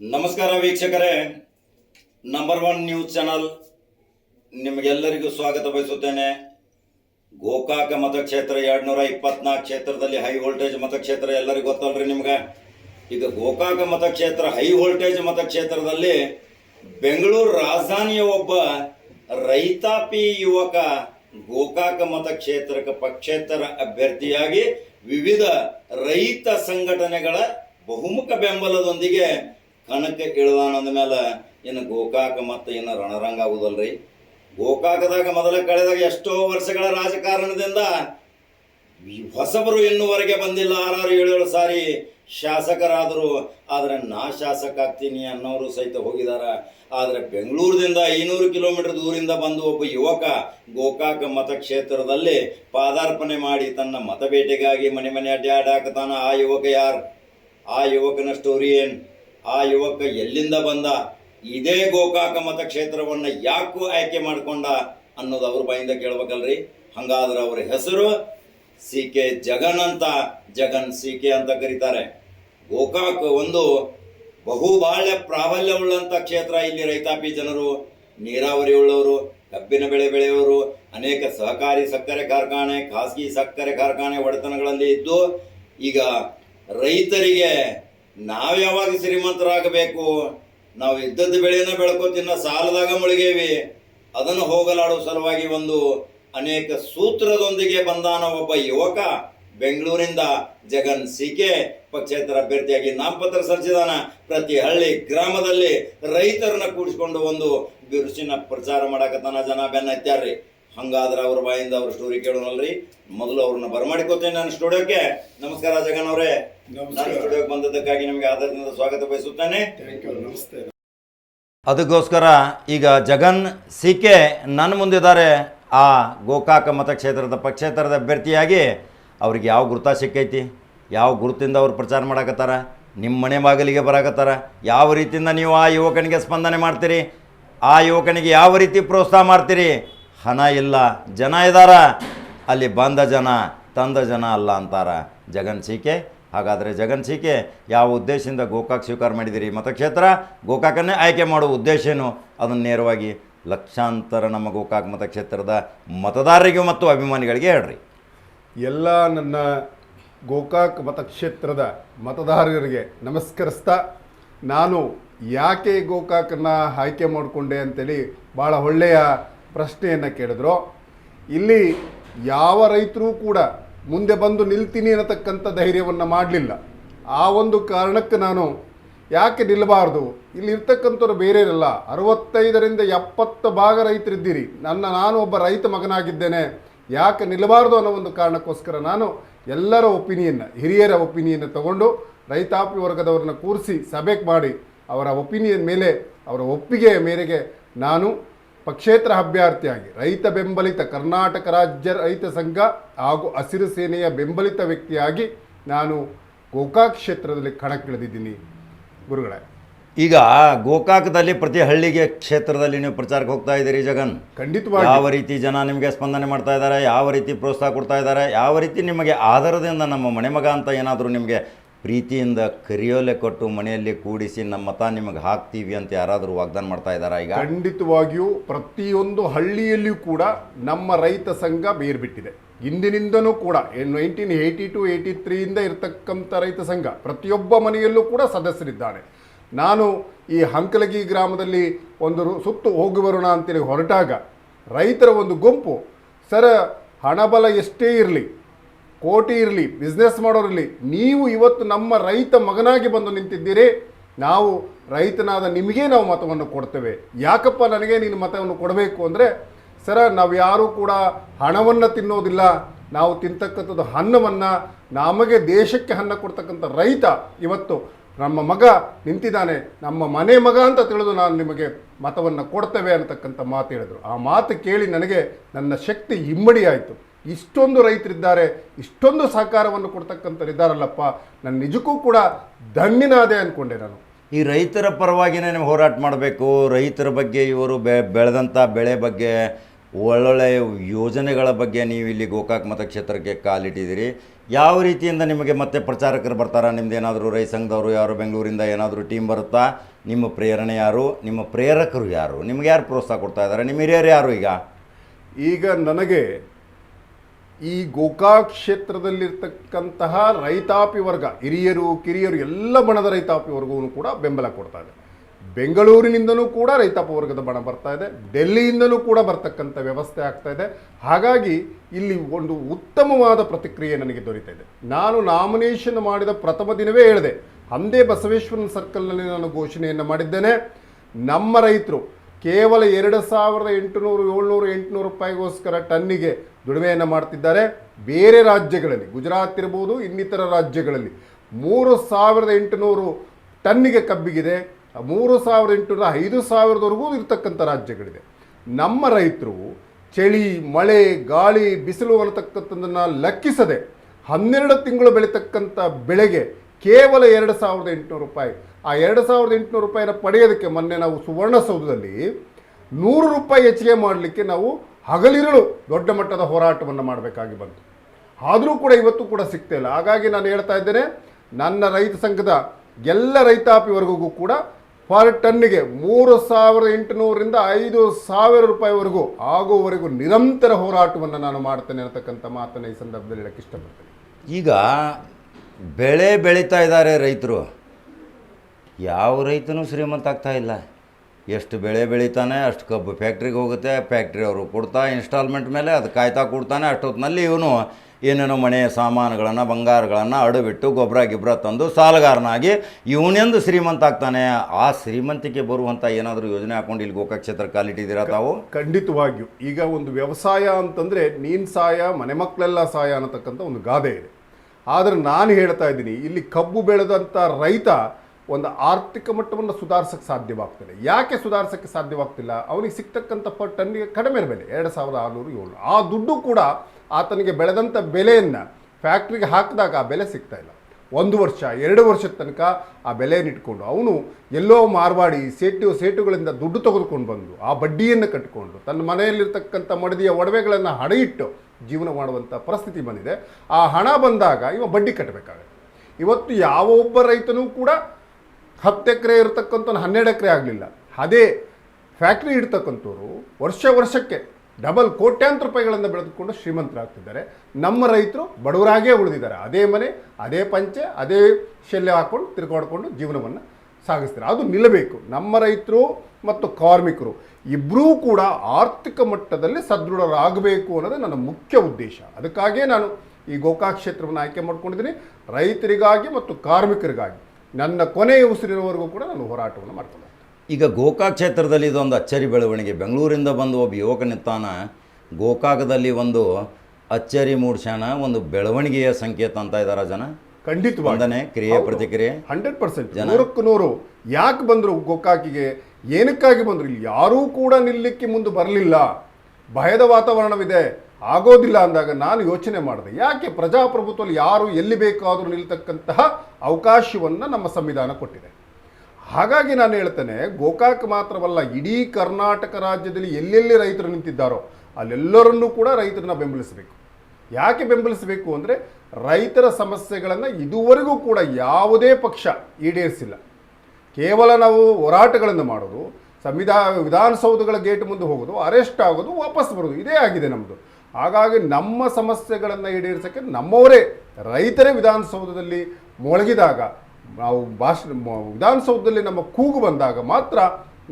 ನಮಸ್ಕಾರ ವೀಕ್ಷಕರೇ. Number one news channel ನಿಮಗೆಲ್ಲರಿಗೂ ಸ್ವಾಗತ ಬಯಸುತ್ತೇನೆ. ಗೋಕಾಕ ಮತಕ್ಷೇತ್ರ ಎರಡ್ನೂರ ಇಪ್ಪತ್ನಾಲ್ಕು ಕ್ಷೇತ್ರದಲ್ಲಿ ಹೈ ವೋಲ್ಟೇಜ್ ಮತಕ್ಷೇತ್ರ ಎಲ್ಲರಿಗೂ ಗೊತ್ತಲ್ರಿ ನಿಮ್ಗೆ? ಈಗ ಗೋಕಾಕ ಮತಕ್ಷೇತ್ರ ಹೈ ವೋಲ್ಟೇಜ್ ಮತಕ್ಷೇತ್ರದಲ್ಲಿ ಬೆಂಗಳೂರು ರಾಜಧಾನಿಯ ಒಬ್ಬ ರೈತಾಪಿ ಯುವಕ ಗೋಕಾಕ ಮತಕ್ಷೇತ್ರಕ್ಕೆ ಪಕ್ಷೇತರ ಅಭ್ಯರ್ಥಿಯಾಗಿ ವಿವಿಧ ರೈತ ಸಂಘಟನೆಗಳ ಬಹುಮುಖ ಬೆಂಬಲದೊಂದಿಗೆ ಕಣಕ್ಕೆ ಇಳಿದಾನಂದ ಮೇಲೆ ಇನ್ನು ಗೋಕಾಕ ಮತ್ತು ಇನ್ನು ರಣರಂಗ ಆಗುದಲ್ರಿ? ಗೋಕಾಕದಾಗ ಮೊದಲ ಕಳೆದಾಗ ಎಷ್ಟೋ ವರ್ಷಗಳ ರಾಜಕಾರಣದಿಂದ ಹೊಸಬರು ಇನ್ನುವರೆಗೆ ಬಂದಿಲ್ಲ. ಆರಾರು ಏಳೇಳು ಸಾರಿ ಶಾಸಕರಾದರು. ಆದರೆ ನಾ ಶಾಸಕ ಆಗ್ತೀನಿ ಅನ್ನೋರು ಸಹಿತ ಹೋಗಿದಾರ. ಆದರೆ ಬೆಂಗಳೂರಿನಿಂದ ಐನೂರು ಕಿಲೋಮೀಟರ್ ದೂರಿಂದ ಬಂದು ಒಬ್ಬ ಯುವಕ ಗೋಕಾಕ ಮತಕ್ಷೇತ್ರದಲ್ಲಿ ಪಾದಾರ್ಪಣೆ ಮಾಡಿ ತನ್ನ ಮತಬೇಟೆಗಾಗಿ ಮನೆ ಮನೆ ಅಡ್ಡಾಡಾಕತಾನ ಆ ಯುವಕ ಯಾರು? ಆ ಯುವಕನ ಸ್ಟೋರಿ ಏನು? ಆ ಯುವಕ ಎಲ್ಲಿಂದ ಬಂದ? ಇದೇ ಗೋಕಾಕ ಮತಕ್ಷೇತ್ರವನ್ನು ಯಾಕೂ ಆಯ್ಕೆ ಮಾಡಿಕೊಂಡ ಅನ್ನೋದು ಅವ್ರ ಬಾಯಿಂದ ಕೇಳ್ಬೇಕಲ್ರಿ. ಹಂಗಾದ್ರೆ ಅವ್ರ ಹೆಸರು ಸಿ ಕೆ ಜಗನ್ ಅಂತ, ಜಗನ್ ಸಿ ಕೆ ಅಂತ ಕರೀತಾರೆ. ಗೋಕಾಕ್ ಒಂದು ಬಹುಬಾಳ್ಯ ಪ್ರಾಬಲ್ಯವುಳ್ಳಂಥ ಕ್ಷೇತ್ರ ಇಲ್ಲಿ ರೈತಾಪಿ ಜನರು, ನೀರಾವರಿ ಉಳ್ಳವರು, ಕಬ್ಬಿನ ಬೆಳೆ ಬೆಳೆಯೋರು, ಅನೇಕ ಸಹಕಾರಿ ಸಕ್ಕರೆ ಕಾರ್ಖಾನೆ, ಖಾಸಗಿ ಸಕ್ಕರೆ ಕಾರ್ಖಾನೆ ಒಡೆತನಗಳಲ್ಲಿ ಇದ್ದು ಈಗ ರೈತರಿಗೆ ನಾವು ಯಾವಾಗ ಶ್ರೀಮಂತರಾಗಬೇಕು? ನಾವು ಇದ್ದದ್ದು ಬೆಳ್ಕೋ ತಿನ್ನ ಸಾಲದಾಗ ಮುಳುಗೇವಿ. ಅದನ್ನು ಹೋಗಲಾಡುವ ಸಲುವಾಗಿ ಒಂದು ಅನೇಕ ಸೂತ್ರದೊಂದಿಗೆ ಬಂದಾನ ಒಬ್ಬ ಯುವಕ ಬೆಂಗಳೂರಿಂದ ಜಗನ್ ಸಿಕೆ ಪಕ್ಷೇತರ ಅಭ್ಯರ್ಥಿಯಾಗಿ ನಾಮಪತ್ರ ಸಲ್ಲಿಸಿದಾನ. ಪ್ರತಿ ಹಳ್ಳಿ ಗ್ರಾಮದಲ್ಲಿ ರೈತರನ್ನ ಕೂಡಿಸಿಕೊಂಡು ಒಂದು ಬಿರುಸಿನ ಪ್ರಚಾರ ಮಾಡಕತ್ತಾನ ಜನ ಬೆನ್ನ ಹತ್ಯಾರ್ರಿ ಹಂಗಾದ್ರೆ ಅವ್ರ ಬಾಯಿಂದ ಅವ್ರ ಸ್ಟೋರಿ ಕೇಳೋನಲ್ರಿ. ಮೊದಲು ಅವ್ರನ್ನ ಬರಮಾಡಿಕೊತೇನೆ ನಾನು ಸ್ಟುಡಿಯೋಕ್ಕೆ. ನಮಸ್ಕಾರ ಜಗನ್ ಅವರೇ. ನಾನು ಸ್ಟುಡಿಯೋಕ್ಕೆ ಬಂದದ್ದಕ್ಕಾಗಿ ನಿಮಗೆ ಆಧಾರದಿಂದ ಸ್ವಾಗತ ಬಯಸುತ್ತೇನೆ. ನಮಸ್ತೆ. ಅದಕ್ಕೋಸ್ಕರ ಈಗ ಜಗನ್ ಸಿ ಕೆ ನನ್ನ ಮುಂದಿದ್ದಾರೆ ಆ ಗೋಕಾಕ ಮತಕ್ಷೇತ್ರದ ಪಕ್ಷೇತರದ ಅಭ್ಯರ್ಥಿಯಾಗಿ ಅವ್ರಿಗೆ ಯಾವ ಗುರುತ ಸಿಕ್ಕೈತಿ? ಯಾವ ಗುರುತಿಂದ ಅವ್ರು ಪ್ರಚಾರ ಮಾಡಾಕತ್ತಾರ? ನಿಮ್ಮ ಮನೆ ಬಾಗಿಲಿಗೆ ಬರಾಕತ್ತಾರ? ಯಾವ ರೀತಿಯಿಂದ ನೀವು ಆ ಯುವಕನಿಗೆ ಸ್ಪಂದನೆ ಮಾಡ್ತೀರಿ? ಆ ಯುವಕನಿಗೆ ಯಾವ ರೀತಿ ಪ್ರೋತ್ಸಾಹ ಮಾಡ್ತೀರಿ? ಹಣ ಇಲ್ಲ, ಜನ ಇದ್ದಾರ ಅಲ್ಲಿ ಬಂದ ಜನ, ತಂದ ಜನ ಅಲ್ಲ ಅಂತಾರ ಜಗನ್ ಸೀಕೆ. ಹಾಗಾದರೆ ಜಗನ್ ಸೀಕೆ ಯಾವ ಉದ್ದೇಶದಿಂದ ಗೋಕಾಕ್ ಸ್ವೀಕಾರ ಮಾಡಿದಿರಿ? ಮತಕ್ಷೇತ್ರ? ಗೋಕಾಕನ್ನೇ ಆಯ್ಕೆ ಮಾಡುವ ಉದ್ದೇಶ ಏನು? ಅದನ್ನು ನೇರವಾಗಿ ಲಕ್ಷಾಂತರ ನಮ್ಮ ಗೋಕಾಕ್ ಮತಕ್ಷೇತ್ರದ ಮತದಾರರಿಗೆ ಮತ್ತು ಅಭಿಮಾನಿಗಳಿಗೆ ಹೇಳ್ರಿ. ಎಲ್ಲ ನನ್ನ ಗೋಕಾಕ್ ಮತಕ್ಷೇತ್ರದ ಮತದಾರರಿಗೆ ನಮಸ್ಕರಿಸ್ತಾ ನಾನು ಯಾಕೆ ಗೋಕಾಕನ್ನು ಆಯ್ಕೆ ಮಾಡಿಕೊಂಡೆ ಅಂತೇಳಿ ಭಾಳ ಒಳ್ಳೆಯ ಪ್ರಶ್ನೆಯನ್ನು ಕೇಳಿದ್ರು. ಇಲ್ಲಿ ಯಾವ ರೈತರೂ ಕೂಡ ಮುಂದೆ ಬಂದು ನಿಲ್ತೀನಿ ಅನ್ನತಕ್ಕಂಥ ಧೈರ್ಯವನ್ನು ಮಾಡಲಿಲ್ಲ. ಆ ಒಂದು ಕಾರಣಕ್ಕೆ ನಾನು ಯಾಕೆ ನಿಲ್ಲಬಾರ್ದು ಇಲ್ಲಿ ಇರ್ತಕ್ಕಂಥವ್ರು ಬೇರೆ ಇರಲ್ಲ ಅರವತ್ತೈದರಿಂದ ಎಪ್ಪತ್ತು ಭಾಗ ರೈತರಿದ್ದೀರಿ. ನನ್ನ ನಾನು ಒಬ್ಬ ರೈತ ಮಗನಾಗಿದ್ದೇನೆ. ಯಾಕೆ ನಿಲ್ಲಬಾರ್ದು ಅನ್ನೋ ಒಂದು ಕಾರಣಕ್ಕೋಸ್ಕರ ನಾನು ಎಲ್ಲರ ಒಪಿನಿಯನ್ನ, ಹಿರಿಯರ ಒಪಿನಿಯನ್ನ ತಗೊಂಡು ರೈತಾಪಿ ವರ್ಗದವ್ರನ್ನ ಕೂರಿಸಿ ಸಭೆಗೆ ಮಾಡಿ ಅವರ ಒಪಿನಿಯನ್ ಮೇಲೆ, ಅವರ ಒಪ್ಪಿಗೆಯ ಮೇರೆಗೆ ನಾನು ಪಕ್ಷೇತರ ಅಭ್ಯರ್ಥಿಯಾಗಿ ರೈತ ಬೆಂಬಲಿತ ಕರ್ನಾಟಕ ರಾಜ್ಯ ರೈತ ಸಂಘ ಹಾಗೂ ಹಸಿರು ಸೇನೆಯ ಬೆಂಬಲಿತ ವ್ಯಕ್ತಿಯಾಗಿ ನಾನು ಗೋಕಾಕ್ ಕ್ಷೇತ್ರದಲ್ಲಿ ಕಣಕ್ಕಿಳಿದಿದ್ದೀನಿ. ಗುರುಗಳೇ. ಈಗ ಗೋಕಾಕದಲ್ಲಿ ಪ್ರತಿ ಹಳ್ಳಿಗೆ ಕ್ಷೇತ್ರದಲ್ಲಿ ನೀವು ಪ್ರಚಾರಕ್ಕೆ ಹೋಗ್ತಾ ಇದ್ದೀರಿ ಜಗನ್. ಖಂಡಿತವಾಗಿ. ಯಾವ ರೀತಿ ಜನ ನಿಮಗೆ ಸ್ಪಂದನೆ ಮಾಡ್ತಾ ಇದ್ದಾರೆ ಯಾವ ರೀತಿ ಪ್ರೋತ್ಸಾಹ ಕೊಡ್ತಾ ಇದ್ದಾರೆ ಯಾವ ರೀತಿ ನಿಮಗೆ ಆಧಾರದಿಂದ ನಮ್ಮ ಮನೆಮಗ ಅಂತ ಏನಾದರೂ ನಿಮಗೆ ಪ್ರೀತಿಯಿಂದ ಕರಿಯೋಲೆ ಕೊಟ್ಟು ಮನೆಯಲ್ಲಿ ಕೂಡಿಸಿ ನಮ್ಮ ಮತ ನಿಮಗೆ ಹಾಕ್ತೀವಿ ಅಂತ ಯಾರಾದರೂ ವಾಗ್ದಾನ ಮಾಡ್ತಾ ಇದ್ದಾರಾ ಈಗ? ಖಂಡಿತವಾಗಿಯೂ ಪ್ರತಿಯೊಂದು ಹಳ್ಳಿಯಲ್ಲಿಯೂ ಕೂಡ ನಮ್ಮ ರೈತ ಸಂಘ ಬೇರ್ಬಿಟ್ಟಿದೆ. ಇಂದಿನಿಂದನೂ ಕೂಡ ನೈನ್ಟೀನ್ ಏಯ್ಟಿ ಟು ಏಯ್ಟಿ ತ್ರೀಯಿಂದ ಇರತಕ್ಕಂಥ ರೈತ ಸಂಘ ಪ್ರತಿಯೊಬ್ಬ ಮನೆಯಲ್ಲೂ ಕೂಡ ಸದಸ್ಯರಿದ್ದಾರೆ. ನಾನು ಈ ಹಂಕಲಗಿ ಗ್ರಾಮದಲ್ಲಿ ಒಂದು ಸುತ್ತು ಹೋಗಿ ಬರೋಣ ಅಂತೇಳಿ ಹೊರಟಾಗ ರೈತರ ಒಂದು ಗುಂಪು, ಸರ ಹಣಬಲ ಎಷ್ಟೇ ಇರಲಿ ಕೋಟಿ ಇರಲಿ ಬಿಸ್ನೆಸ್ ಮಾಡೋರಿರಲಿ ನೀವು ಇವತ್ತು ನಮ್ಮ ರೈತ ಮಗನಾಗಿ ಬಂದು ನಿಂತಿದ್ದೀರಿ, ನಾವು ರೈತನಾದ ನಿಮಗೆ ನಾವು ಮತವನ್ನು ಕೊಡ್ತೇವೆ. ಯಾಕಪ್ಪ ನನಗೆ ನೀನು ಮತವನ್ನು ಕೊಡಬೇಕು ಅಂದರೆ, ಸರ, ನಾವು ಯಾರೂ ಕೂಡ ಹಣವನ್ನು ತಿನ್ನೋದಿಲ್ಲ, ನಾವು ತಿಂತಕ್ಕಂಥದ್ದು ಅನ್ನವನ್ನು ನಮಗೆ ದೇಶಕ್ಕೆ ಅನ್ನ ಕೊಡ್ತಕ್ಕಂಥ ರೈತ ಇವತ್ತು ನಮ್ಮ ಮಗ ನಿಂತಿದ್ದಾನೆ, ನಮ್ಮ ಮನೆ ಮಗ ಅಂತ ತಿಳಿದು ನಾನು ನಿಮಗೆ ಮತವನ್ನು ಕೊಡ್ತೇವೆ ಅನ್ನತಕ್ಕಂಥ ಮಾತು ಹೇಳಿದರು. ಆ ಮಾತು ಕೇಳಿ ನನಗೆ ನನ್ನ ಶಕ್ತಿ ಇಮ್ಮಡಿ ಆಯಿತು ಇಷ್ಟೊಂದು ರೈತರಿದ್ದಾರೆ ಇಷ್ಟೊಂದು ಸಹಕಾರವನ್ನು ಕೊಡ್ತಕ್ಕಂಥರಿದ್ದಾರಲ್ಲಪ್ಪ ನಾನು ನಿಜಕ್ಕೂ ಕೂಡ ಧನ್ಯನಾದೆ ಅಂದ್ಕೊಂಡೆ ನಾನು. ಈ ರೈತರ ಪರವಾಗಿನೇ ನೀವು ಹೋರಾಟ ಮಾಡಬೇಕು. ರೈತರ ಬಗ್ಗೆ ಇವರು ಬೆ ಬೆಳೆದಂಥ ಬೆಳೆ ಬಗ್ಗೆ ಒಳ್ಳೊಳ್ಳೆ ಯೋಜನೆಗಳ ಬಗ್ಗೆ ನೀವು ಇಲ್ಲಿ ಗೋಕಾಕ್ ಮತಕ್ಷೇತ್ರಕ್ಕೆ ಕಾಲಿಟ್ಟಿದ್ದೀರಿ. ಯಾವ ರೀತಿಯಿಂದ ನಿಮಗೆ ಮತ್ತೆ ಪ್ರಚಾರಕರು ಬರ್ತಾರಾ? ನಿಮ್ದು ಏನಾದರೂ ರೈ ಸಂಘದವರು ಯಾರು ಬೆಂಗಳೂರಿಂದ ಏನಾದರೂ ಟೀಮ್ ಬರುತ್ತಾ? ನಿಮ್ಮ ಪ್ರೇರಣೆ ಯಾರು? ನಿಮ್ಮ ಪ್ರೇರಕರು ಯಾರು? ನಿಮ್ಗೆ ಯಾರು ಪ್ರೋತ್ಸಾಹ ಕೊಡ್ತಾ ಇದ್ದಾರೆ? ನಿಮ್ಮ ಹಿರಿಯರು ಯಾರು ಈಗ? ಈಗ ನನಗೆ ಈ ಗೋಕಾಕ್ ಕ್ಷೇತ್ರದಲ್ಲಿರ್ತಕ್ಕಂತಹ ರೈತಾಪಿ ವರ್ಗ, ಹಿರಿಯರು, ಕಿರಿಯರು, ಎಲ್ಲ ಬಣದ ರೈತಾಪಿ ವರ್ಗವನ್ನು ಕೂಡ ಬೆಂಬಲ ಕೊಡ್ತಾ ಇದೆ. ಬೆಂಗಳೂರಿನಿಂದಲೂ ಕೂಡ ರೈತಾಪಿ ವರ್ಗದ ಬಣ ಬರ್ತಾ ಇದೆ. ಡೆಲ್ಲಿಯಿಂದಲೂ ಕೂಡ ಬರ್ತಕ್ಕಂಥ ವ್ಯವಸ್ಥೆ ಆಗ್ತಾ ಇದೆ. ಹಾಗಾಗಿ ಇಲ್ಲಿ ಒಂದು ಉತ್ತಮವಾದ ಪ್ರತಿಕ್ರಿಯೆ ನನಗೆ ದೊರೀತಾ ಇದೆ. ನಾನು ನಾಮಿನೇಷನ್ ಮಾಡಿದ ಪ್ರಥಮ ದಿನವೇ ಹೇಳಿದೆ ಅಂದೇ ಬಸವೇಶ್ವರನ ಸರ್ಕಲ್ನಲ್ಲಿ ನಾನು ಘೋಷಣೆಯನ್ನು ಮಾಡಿದ್ದೇನೆ. ನಮ್ಮ ರೈತರು ಕೇವಲ ಎರಡು ಸಾವಿರದ ಎಂಟುನೂರು, ಏಳ್ನೂರು, ಎಂಟುನೂರು ರೂಪಾಯಿಗೋಸ್ಕರ ಟನ್ನಿಗೆ ದುಡಿಮೆಯನ್ನು ಮಾಡ್ತಿದ್ದಾರೆ. ಬೇರೆ ರಾಜ್ಯಗಳಲ್ಲಿ, ಗುಜರಾತ್ ಇರ್ಬೋದು, ಇನ್ನಿತರ ರಾಜ್ಯಗಳಲ್ಲಿ ಮೂರು ಸಾವಿರದ ಎಂಟುನೂರು ಟನ್ನಿಗೆ ಕಬ್ಬಿಗಿದೆ. ಮೂರು ಸಾವಿರದ ಎಂಟುನೂರ ಐದು ಸಾವಿರದವರೆಗೂ ಇರತಕ್ಕಂಥ ರಾಜ್ಯಗಳಿದೆ ನಮ್ಮ ರೈತರು ಚಳಿ, ಮಳೆ, ಗಾಳಿ, ಬಿಸಿಲು ಅನ್ನತಕ್ಕಂಥದ್ದನ್ನು ಲೆಕ್ಕಿಸದೆ ಹನ್ನೆರಡು ತಿಂಗಳು ಬೆಳೀತಕ್ಕಂಥ ಬೆಳೆಗೆ ಕೇವಲ ಎರಡು ಸಾವಿರದ ಎಂಟುನೂರು ರೂಪಾಯಿ ಆ ಎರಡು ಸಾವಿರದ ಎಂಟುನೂರು ರೂಪಾಯಿನ ಪಡೆಯೋದಕ್ಕೆ ಮೊನ್ನೆ ನಾವು ಸುವರ್ಣಸೌಧದಲ್ಲಿ ನೂರು ರೂಪಾಯಿ ಹೆಚ್ಚಿಗೆ ಮಾಡಲಿಕ್ಕೆ ನಾವು ಹಗಲಿರುಳು ದೊಡ್ಡ ಮಟ್ಟದ ಹೋರಾಟವನ್ನು ಮಾಡಬೇಕಾಗಿ ಬಂತು. ಆದರೂ ಕೂಡ ಇವತ್ತು ಕೂಡ ಸಿಗ್ತಾ ಇಲ್ಲ. ಹಾಗಾಗಿ ನಾನು ಹೇಳ್ತಾ ಇದ್ದೇನೆ, ನನ್ನ ರೈತ ಸಂಘದ ಎಲ್ಲ ರೈತಾಪಿ ವರ್ಗಕ್ಕೂ ಕೂಡ ಫಾರ್ ಟನ್ನಿಗೆ ಮೂರು ಸಾವಿರದ ಎಂಟುನೂರರಿಂದ ಐದು ಸಾವಿರ ರೂಪಾಯಿವರೆಗೂ ಆಗುವವರೆಗೂ ನಿರಂತರ ಹೋರಾಟವನ್ನು ನಾನು ಮಾಡ್ತೇನೆ ಅನ್ನತಕ್ಕಂಥ ಮಾತನ್ನು ಈ ಸಂದರ್ಭದಲ್ಲಿ ಹೇಳಕ್ಕೆ ಇಷ್ಟಪಡ್ತೇನೆ. ಈಗ ಬೆಳೆ ಬೆಳೀತಾ ಇದ್ದಾರೆ ರೈತರು. ಯಾವ ರೈತನೂ ಶ್ರೀಮಂತ ಆಗ್ತಾ ಇಲ್ಲ. ಎಷ್ಟು ಬೆಳೆ ಬೆಳೀತಾನೆ ಅಷ್ಟು ಕಬ್ಬು ಫ್ಯಾಕ್ಟ್ರಿಗೆ ಹೋಗುತ್ತೆ ಫ್ಯಾಕ್ಟ್ರಿ ಅವರು ಕೊಡ್ತಾ ಇನ್ಸ್ಟಾಲ್ಮೆಂಟ್ ಮೇಲೆ ಅದು ಕಾಯ್ತಾ ಕೊಡ್ತಾನೆ ಅಷ್ಟೊತ್ತಿನಲ್ಲಿ ಇವನು ಏನೇನೋ ಮನೆಯ ಸಾಮಾನುಗಳನ್ನು ಬಂಗಾರಗಳನ್ನು ಅಡುಬಿಟ್ಟು ಗೊಬ್ಬರ ಗಿಬ್ಬರ ತಂದು ಸಾಲಗಾರನಾಗಿ ಇವನೆಂದು ಶ್ರೀಮಂತ ಆಗ್ತಾನೆ. ಆ ಶ್ರೀಮಂತಿಕೆ ಬರುವಂಥ ಏನಾದರೂ ಯೋಜನೆ ಹಾಕೊಂಡು ಇಲ್ಲಿ ಗೋಕಾಕ್ ಕ್ಷೇತ್ರ ಕಾಲಿಟ್ಟಿದ್ದೀರಾ ತಾವು? ಖಂಡಿತವಾಗಿಯೂ. ಈಗ ಒಂದು ವ್ಯವಸಾಯ ಅಂತಂದರೆ ನೀನು ಸಾಯ ಮನೆ ಮಕ್ಕಳೆಲ್ಲ ಸಾಯ ಅನ್ನತಕ್ಕಂಥ ಒಂದು ಗಾದೆ ಇದೆ. ಆದರೆ ನಾನು ಹೇಳ್ತಾ ಇದ್ದೀನಿ ಇಲ್ಲಿ ಕಬ್ಬು ಬೆಳೆದಂಥ ರೈತ ಒಂದು ಆರ್ಥಿಕ ಮಟ್ಟವನ್ನು ಸುಧಾರಿಸಕ್ಕೆ ಸಾಧ್ಯವಾಗ್ತಿಲ್ಲ ಯಾಕೆ ಸುಧಾರಿಸಕ್ಕೆ ಸಾಧ್ಯವಾಗ್ತಿಲ್ಲ? ಅವನಿಗೆ ಸಿಗ್ತಕ್ಕಂಥ ಪರ್ ಟನ್ನಿಗೆ ಕಡಿಮೆ ಬೆಲೆ, ಎರಡು ಸಾವಿರದ ಆರುನೂರು ಏಳು ಆ ದುಡ್ಡು ಕೂಡ ಆತನಿಗೆ ಬೆಳೆದಂಥ ಬೆಲೆಯನ್ನು ಫ್ಯಾಕ್ಟ್ರಿಗೆ ಹಾಕಿದಾಗ ಆ ಬೆಲೆ ಸಿಗ್ತಾ ಇಲ್ಲ. ಒಂದು ವರ್ಷ, ಎರಡು ವರ್ಷದ ತನಕ ಆ ಬೆಲೆಯನ್ನು ಇಟ್ಕೊಂಡು ಅವನು ಎಲ್ಲೋ ಮಾರ್ವಾಡಿ ಸೇಟು ಸೇಟುಗಳಿಂದ ದುಡ್ಡು ತೆಗೆದುಕೊಂಡು ಬಂದು ಆ ಬಡ್ಡಿಯನ್ನು ಕಟ್ಟಿಕೊಂಡು ತನ್ನ ಮನೆಯಲ್ಲಿರ್ತಕ್ಕಂಥ ಮಡದಿಯ ಒಡವೆಗಳನ್ನು ಹಣ ಇಟ್ಟು ಜೀವನ ಮಾಡುವಂಥ ಪರಿಸ್ಥಿತಿ ಬಂದಿದೆ. ಆ ಹಣ ಬಂದಾಗ ಇವ ಬಡ್ಡಿ ಕಟ್ಟಬೇಕಾಗುತ್ತೆ. ಇವತ್ತು ಯಾವ ಒಬ್ಬ ರೈತನೂ ಕೂಡ ಹತ್ತು ಎಕರೆ ಇರತಕ್ಕಂಥ ಹನ್ನೆರಡು ಎಕರೆ ಆಗಲಿಲ್ಲ. ಅದೇ ಫ್ಯಾಕ್ಟ್ರಿ ಇಡ್ತಕ್ಕಂಥವ್ರು ವರ್ಷ ವರ್ಷಕ್ಕೆ ಡಬಲ್ ಕೋಟ್ಯಾಂತರ ರೂಪಾಯಿಗಳನ್ನು ಬೆಳೆದುಕೊಂಡು ಶ್ರೀಮಂತರಾಗ್ತಿದ್ದಾರೆ. ನಮ್ಮ ರೈತರು ಬಡವರಾಗೇ ಉಳಿದಿದ್ದಾರೆ. ಅದೇ ಮನೆ, ಅದೇ ಪಂಚೆ, ಅದೇ ಶಲ್ಯ ಹಾಕ್ಕೊಂಡು ತಿರುಗಾಡ್ಕೊಂಡು ಜೀವನವನ್ನು ಸಾಗಿಸ್ತಾರೆ. ಅದು ನಿಲ್ಲಬೇಕು. ನಮ್ಮ ರೈತರು ಮತ್ತು ಕಾರ್ಮಿಕರು ಇಬ್ಬರೂ ಕೂಡ ಆರ್ಥಿಕ ಮಟ್ಟದಲ್ಲಿ ಸದೃಢರಾಗಬೇಕು ಅನ್ನೋದೇ ನನ್ನ ಮುಖ್ಯ ಉದ್ದೇಶ. ಅದಕ್ಕಾಗಿಯೇ ನಾನು ಈ ಗೋಕಾಕ್ ಕ್ಷೇತ್ರವನ್ನು ಆಯ್ಕೆ ಮಾಡ್ಕೊಂಡಿದ್ದೀನಿ. ರೈತರಿಗಾಗಿ ಮತ್ತು ಕಾರ್ಮಿಕರಿಗಾಗಿ. ನನ್ನ ಕೊನೆಯ ಉಸಿರಿನವರೆಗೂ ಕೂಡ ನಾನು ಹೋರಾಟವನ್ನು ಮಾಡ್ಕೊಂಡು ಈಗ ಗೋಕಾಕ್ ಕ್ಷೇತ್ರದಲ್ಲಿ ಇದೊಂದು ಅಚ್ಚರಿ ಬೆಳವಣಿಗೆ. ಬೆಂಗಳೂರಿಂದ ಬಂದು ಒಬ್ಬ ಯುವಕನಿತ್ತಾನ ಗೋಕಾಕದಲ್ಲಿ ಒಂದು ಅಚ್ಚರಿ ಮೂಡ್ಸ್ಯಾನ ಒಂದು ಬೆಳವಣಿಗೆಯ ಸಂಕೇತ ಅಂತ ಇದ್ದಾರೆ ಜನ. ಖಂಡಿತ ಬಂದನೆ ಕ್ರಿಯೆ ಪ್ರತಿಕ್ರಿಯೆ. Hundred percent. ನೂರಕ್ಕೂ ನೂರು. ಯಾಕೆ ಬಂದರು ಗೋಕಾಕಿಗೆ? ಏನಕ್ಕಾಗಿ ಬಂದರು? ಇಲ್ಲಿ ಯಾರೂ ಕೂಡ ನಿಲ್ಲಕ್ಕೆ ಮುಂದೆ ಬರಲಿಲ್ಲ. ಭಯದ ವಾತಾವರಣವಿದೆ. ಆಗೋದಿಲ್ಲ ಅಂದಾಗ ನಾನು ಯೋಚನೆ ಮಾಡಿದೆ, ಯಾಕೆ ಪ್ರಜಾಪ್ರಭುತ್ವದಲ್ಲಿ ಯಾರು ಎಲ್ಲಿ ಬೇಕಾದರೂ ನಿಲ್ತಕ್ಕಂತಹ ಅವಕಾಶವನ್ನು ನಮ್ಮ ಸಂವಿಧಾನ ಕೊಟ್ಟಿದೆ. ಹಾಗಾಗಿ ನಾನು ಹೇಳ್ತೇನೆ, ಗೋಕಾಕ್ ಮಾತ್ರವಲ್ಲ, ಇಡೀ ಕರ್ನಾಟಕ ರಾಜ್ಯದಲ್ಲಿ ಎಲ್ಲೆಲ್ಲಿ ರೈತರು ನಿಂತಿದ್ದಾರೋ ಅಲ್ಲೆಲ್ಲರನ್ನೂ ಕೂಡ ರೈತರನ್ನ ಬೆಂಬಲಿಸಬೇಕು. ಯಾಕೆ ಬೆಂಬಲಿಸಬೇಕು ಅಂದರೆ ರೈತರ ಸಮಸ್ಯೆಗಳನ್ನು ಇದುವರೆಗೂ ಕೂಡ ಯಾವುದೇ ಪಕ್ಷ ಈಡೇರಿಸಿಲ್ಲ. ಕೇವಲ ನಾವು ಹೋರಾಟಗಳನ್ನು ಮಾಡೋದು ಸಂವಿಧಾನ ವಿಧಾನಸೌಧಗಳ ಗೇಟ್ ಮುಂದೆ ಹೋಗೋದು, ಅರೆಸ್ಟ್ ಆಗೋದು, ವಾಪಸ್ ಬರೋದು, ಇದೇ ಆಗಿದೆ ನಮ್ಮದು ಹಾಗಾಗಿ ನಮ್ಮ ಸಮಸ್ಯೆಗಳನ್ನು ಈಡೇರಿಸೋಕ್ಕೆ ನಮ್ಮವರೇ ರೈತರೇ ವಿಧಾನಸೌಧದಲ್ಲಿ ಮೊಳಗಿದಾಗ, ನಾವು ಭಾಷಣ ವಿಧಾನಸೌಧದಲ್ಲಿ ನಮ್ಮ ಕೂಗು ಬಂದಾಗ ಮಾತ್ರ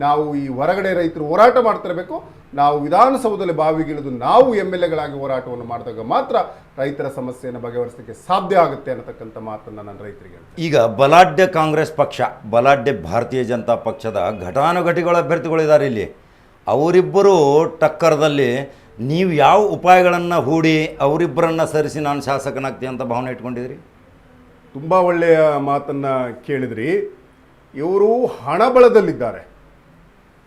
ನಾವು ಈ ಹೊರಗಡೆ ರೈತರು ಹೋರಾಟ ಮಾಡ್ತಿರಬೇಕು ನಾವು ವಿಧಾನಸೌಧದಲ್ಲಿ ಬಾವಿಗಿಳಿದು ನಾವು ಎಂ ಎಲ್ ಎಗಳಾಗಿ ಹೋರಾಟವನ್ನು ಮಾಡಿದಾಗ ಮಾತ್ರ ರೈತರ ಸಮಸ್ಯೆಯನ್ನು ಬಗೆಹರಿಸಲಿಕ್ಕೆ ಸಾಧ್ಯ ಆಗುತ್ತೆ ಅನ್ನತಕ್ಕಂಥ ಮಾತನ್ನು ನಾನು ರೈತರಿಗೆ. ಈಗ ಬಲಾಢ್ಯ ಕಾಂಗ್ರೆಸ್ ಪಕ್ಷ, ಬಲಾಢ್ಯ ಭಾರತೀಯ ಜನತಾ ಪಕ್ಷದ ಘಟಾನುಘಟಿಗಳ ಅಭ್ಯರ್ಥಿಗಳಿದ್ದಾರೆ ಇಲ್ಲಿ ಅವರಿಬ್ಬರು ಟಕ್ಕರದಲ್ಲಿ ನೀವು ಯಾವ ಉಪಾಯಗಳನ್ನು ಹೂಡಿ ಅವರಿಬ್ಬರನ್ನು ಸರಿಸಿ ನಾನು ಶಾಸಕನಾಗ್ತೀನಿ ಅಂತ ಭಾವನೆ ಇಟ್ಕೊಂಡಿದ್ರಿ? ತುಂಬ ಒಳ್ಳೆಯ ಮಾತನ್ನು ಕೇಳಿದ್ರಿ. ಇವರು ಹಣ ಬಲದಲ್ಲಿದ್ದಾರೆ.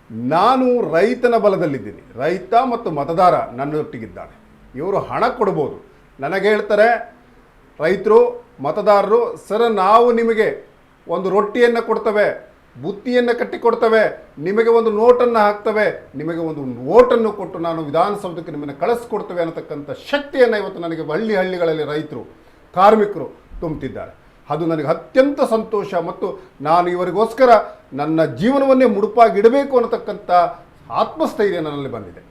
ನಾನು ರೈತನ ಬಲದಲ್ಲಿದ್ದೀನಿ. ರೈತ ಮತ್ತು ಮತದಾರ ನನ್ನೊಟ್ಟಿಗಿದ್ದಾನೆ ಇವರು ಹಣ ಕೊಡ್ಬೋದು. ನನಗೆ ಹೇಳ್ತಾರೆ, ರೈತರು, ಮತದಾರರು, ಸರ್, ನಾವು ನಿಮಗೆ ಒಂದು ರೊಟ್ಟಿಯನ್ನು ಕೊಡ್ತೇವೆ. ಬುತ್ತಿಯನ್ನು ಕಟ್ಟಿಕೊಡ್ತವೆ ನಿಮಗೆ ಒಂದು ನೋಟನ್ನು ಹಾಕ್ತವೆ ನಿಮಗೆ ಒಂದು ಓಟನ್ನು ಕೊಟ್ಟು ನಾನು ವಿಧಾನಸೌಧಕ್ಕೆ ನಿಮ್ಮನ್ನು ಕಳಿಸ್ಕೊಡ್ತೇವೆ ಅನ್ನತಕ್ಕಂಥ ಶಕ್ತಿಯನ್ನು ಇವತ್ತು ನನಗೆ ಹಳ್ಳಿ ಹಳ್ಳಿಗಳಲ್ಲಿ ರೈತರು ಕಾರ್ಮಿಕರು ತುಂಬುತ್ತಿದ್ದಾರೆ ಅದು ನನಗೆ ಅತ್ಯಂತ ಸಂತೋಷ ಮತ್ತು ನಾನು ಇವರಿಗೋಸ್ಕರ ನನ್ನ ಜೀವನವನ್ನೇ ಮುಡುಪಾಗಿಡಬೇಕು ಅನ್ನತಕ್ಕಂಥ ಆತ್ಮಸ್ಥೈರ್ಯ ನನ್ನಲ್ಲಿ ಬಂದಿದೆ.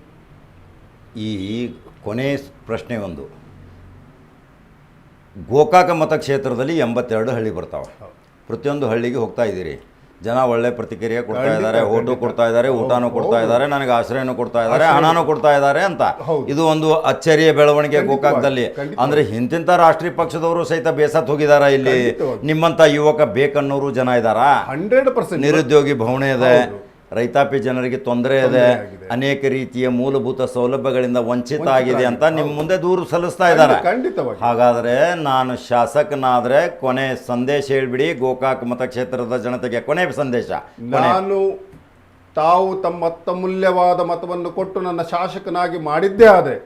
ಈ ಕೊನೆ ಪ್ರಶ್ನೆ ಒಂದು. ಗೋಕಾಕ ಮತಕ್ಷೇತ್ರದಲ್ಲಿ ಎಂಬತ್ತೆರಡು ಹಳ್ಳಿ ಬರ್ತಾವೆ. ಪ್ರತಿಯೊಂದು ಹಳ್ಳಿಗೆ ಹೋಗ್ತಾ ಇದ್ದೀರಿ. ಜನ ಒಳ್ಳೆ ಪ್ರತಿಕ್ರಿಯೆ ಕೊಡ್ತಾ ಇದ್ದಾರೆ ಓಟು ಕೊಡ್ತಾ ಇದ್ದಾರೆ ಊಟನೂ ಕೊಡ್ತಾ. ಇದ್ದಾರೆ ನನಗೆ ಆಶ್ರಯನೂ ಕೊಡ್ತಾ ಇದ್ದಾರೆ. ಹಣನೂ ಕೊಡ್ತಾ ಇದ್ದಾರೆ ಅಂತ ಇದು ಒಂದು ಅಚ್ಚರಿಯ ಬೆಳವಣಿಗೆ ಗೋಕಾಕದಲ್ಲಿ. ಅಂದ್ರೆ ಇಂತಿಂತ ರಾಷ್ಟ್ರೀಯ ಪಕ್ಷದವರು ಸಹಿತ ಬೇಸತ್ ಹೋಗಿದಾರ ಇಲ್ಲಿ ನಿಮ್ಮಂತ ಯುವಕ ಬೇಕನ್ನೋರು ಜನ ಇದಾರಾ ಹಂಡ್ರೆಡ್ ಪರ್ಸೆಂಟ್ ನಿರುದ್ಯೋಗಿ ಭವನ ಇದೆ. ರೈತಾಪಿ ಜನರಿಗೆ ತೊಂದರೆ ಇದೆ. ಅನೇಕ ರೀತಿಯ ಮೂಲಭೂತ ಸೌಲಭ್ಯಗಳಿಂದ ವಂಚಿತ ಆಗಿದೆ ಅಂತ ನಿಮ್ಮ ಮುಂದೆ ದೂರು ಸಲ್ಲಿಸ್ತಾ ಇದ್ದಾರೆ. ಖಂಡಿತವಾಗಿ. ಹಾಗಾದರೆ ನಾನು ಶಾಸಕನಾದರೆ ಕೊನೆ ಸಂದೇಶ ಹೇಳ್ಬಿಡಿ. ಗೋಕಾಕ್ ಮತಕ್ಷೇತ್ರದ ಜನತೆಗೆ ಕೊನೆ ಸಂದೇಶ. ನಾನು ತಾವು ತಮ್ಮ ಅತ್ಯಮೂಲ್ಯವಾದ ಮತವನ್ನು ಕೊಟ್ಟು ನನ್ನ ಶಾಸಕನಾಗಿ ಮಾಡಿದ್ದೇ ಆದರೆ